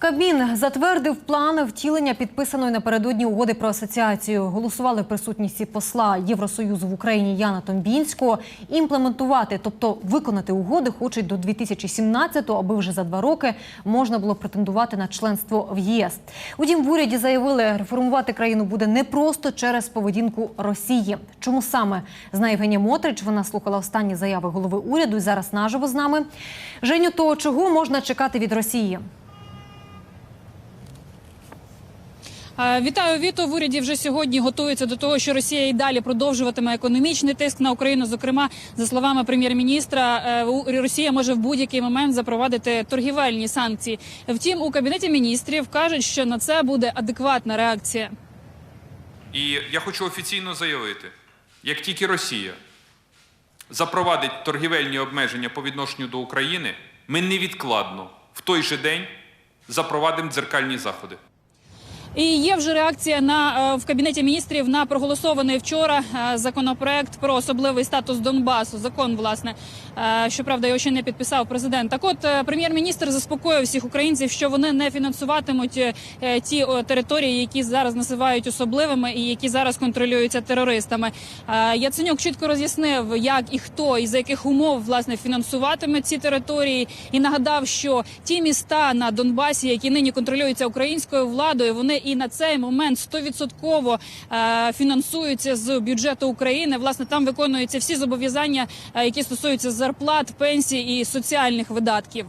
Кабмін затвердив плани втілення підписаної напередодні угоди про асоціацію. Голосували в присутності посла Євросоюзу в Україні Яна Томбінського. Імплементувати, тобто виконати угоди, хочуть до 2017-го, аби вже за два роки можна було претендувати на членство в ЄС. Утім, в уряді заявили, реформувати країну буде непросто через поведінку Росії. Чому саме знає Євгенія Мотрич? Вона слухала останні заяви голови уряду і зараз наживо з нами. Женю, то чого можна чекати від Росії? Вітаю Віто. В уряді вже сьогодні готуються до того, що Росія і далі продовжуватиме економічний тиск на Україну. Зокрема, за словами прем'єр-міністра, е, Росія може в будь-який момент запровадити торгівельні санкції. Втім, у кабінеті міністрів кажуть, що на це буде адекватна реакція. І я хочу офіційно заявити: як тільки Росія запровадить торгівельні обмеження по відношенню до України, ми невідкладно в той же день запровадимо дзеркальні заходи. І є вже реакція на е, в кабінеті міністрів на проголосований вчора е, законопроект про особливий статус Донбасу. Закон, власне, е, щоправда, його ще не підписав президент. Так, от прем'єр-міністр заспокоїв всіх українців, що вони не фінансуватимуть ті території, які зараз називають особливими і які зараз контролюються терористами. Яценюк чітко роз'яснив, як і хто і за яких умов власне фінансуватиме ці території, і нагадав, що ті міста на Донбасі, які нині контролюються українською владою, вони і на цей момент 100% е, фінансуються з бюджету України. Власне, там виконуються всі зобов'язання, е, які стосуються зарплат, пенсій і соціальних видатків.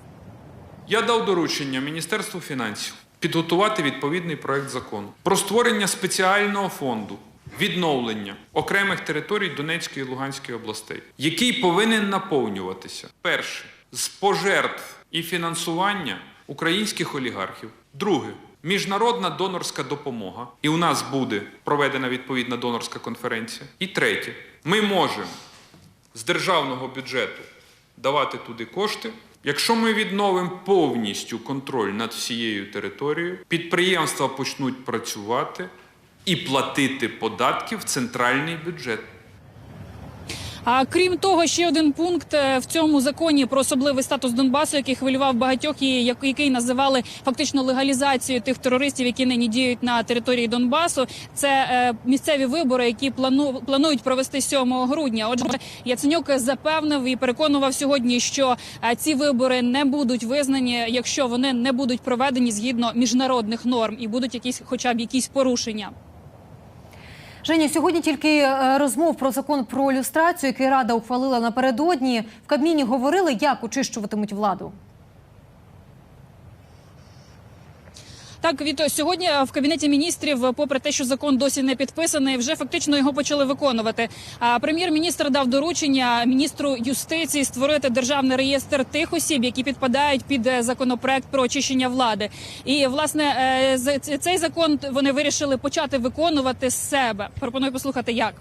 Я дав доручення Міністерству фінансів підготувати відповідний проект закону про створення спеціального фонду відновлення окремих територій Донецької і Луганської областей, який повинен наповнюватися перше з пожертв і фінансування українських олігархів. Друге міжнародна донорська допомога. І у нас буде проведена відповідна донорська конференція. І третє, ми можемо з державного бюджету давати туди кошти. Якщо ми відновимо повністю контроль над всією територією, підприємства почнуть працювати і платити податки в центральний бюджет. А крім того, ще один пункт е, в цьому законі про особливий статус Донбасу, який хвилював багатьох, і який називали фактично легалізацією тих терористів, які нині діють на території Донбасу. Це е, місцеві вибори, які плану планують провести 7 грудня. Отже, Яценюк запевнив і переконував сьогодні, що е, ці вибори не будуть визнані, якщо вони не будуть проведені згідно міжнародних норм і будуть якісь, хоча б якісь порушення. Женя, сьогодні тільки е, розмов про закон про люстрацію, який Рада ухвалила напередодні. В Кабміні говорили, як очищуватимуть владу. Так, Віто, сьогодні в кабінеті міністрів, попри те, що закон досі не підписаний, вже фактично його почали виконувати. Прем'єр-міністр дав доручення міністру юстиції створити державний реєстр тих осіб, які підпадають під е, законопроект про очищення влади. І власне е, цей закон вони вирішили почати виконувати з себе. Пропоную послухати, як.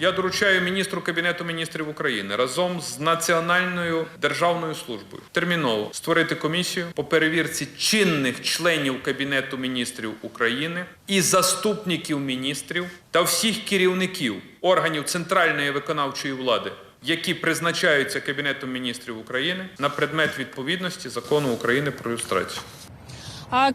Я доручаю міністру Кабінету міністрів України разом з Національною державною службою терміново створити комісію по перевірці чинних членів Кабінету міністрів України і заступників міністрів та всіх керівників органів центральної виконавчої влади, які призначаються Кабінетом міністрів України на предмет відповідності закону України про люстрацію.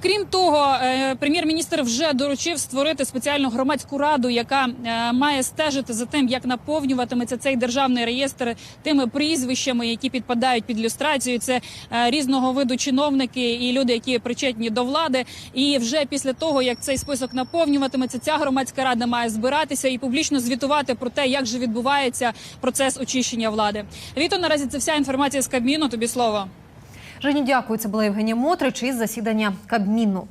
Крім того, е, прем'єр-міністр вже доручив створити спеціальну громадську раду, яка е, має стежити за тим, як наповнюватиметься цей державний реєстр тими прізвищами, які підпадають під люстрацію. Це е, різного виду чиновники і люди, які причетні до влади. І вже після того, як цей список наповнюватиметься, ця громадська рада має збиратися і публічно звітувати про те, як же відбувається процес очищення влади. Віто наразі це вся інформація з Кабміну. Тобі слово. Жені, дякую. Це була Євгенія Мотрич із засідання Кабміну.